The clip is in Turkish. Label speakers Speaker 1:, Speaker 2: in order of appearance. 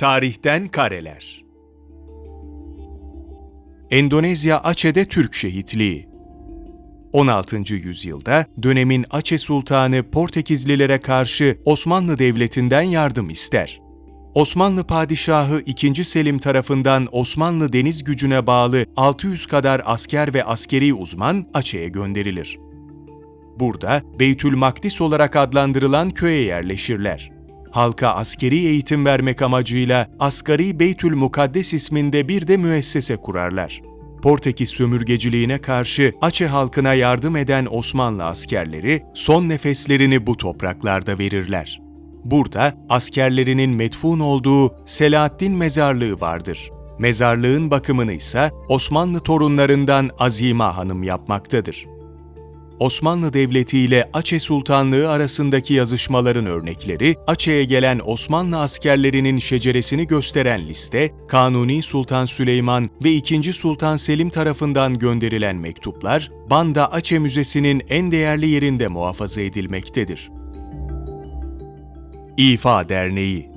Speaker 1: Tarihten Kareler Endonezya Aceh'de Türk şehitliği 16. yüzyılda dönemin Aceh Sultanı Portekizlilere karşı Osmanlı Devleti'nden yardım ister. Osmanlı Padişahı II. Selim tarafından Osmanlı deniz gücüne bağlı 600 kadar asker ve askeri uzman Aceh'e gönderilir. Burada Beytül Makdis olarak adlandırılan köye yerleşirler. Halka askeri eğitim vermek amacıyla Asgari Beytül Mukaddes isminde bir de müessese kurarlar. Portekiz sömürgeciliğine karşı Aceh halkına yardım eden Osmanlı askerleri son nefeslerini bu topraklarda verirler. Burada askerlerinin metfun olduğu Selahaddin Mezarlığı vardır. Mezarlığın bakımını ise Osmanlı torunlarından Azima Hanım yapmaktadır. Osmanlı Devleti ile Aceh Sultanlığı arasındaki yazışmaların örnekleri, Aceh'e gelen Osmanlı askerlerinin şeceresini gösteren liste, Kanuni Sultan Süleyman ve 2. Sultan Selim tarafından gönderilen mektuplar, Banda Aceh Müzesi'nin en değerli yerinde muhafaza edilmektedir. İfa Derneği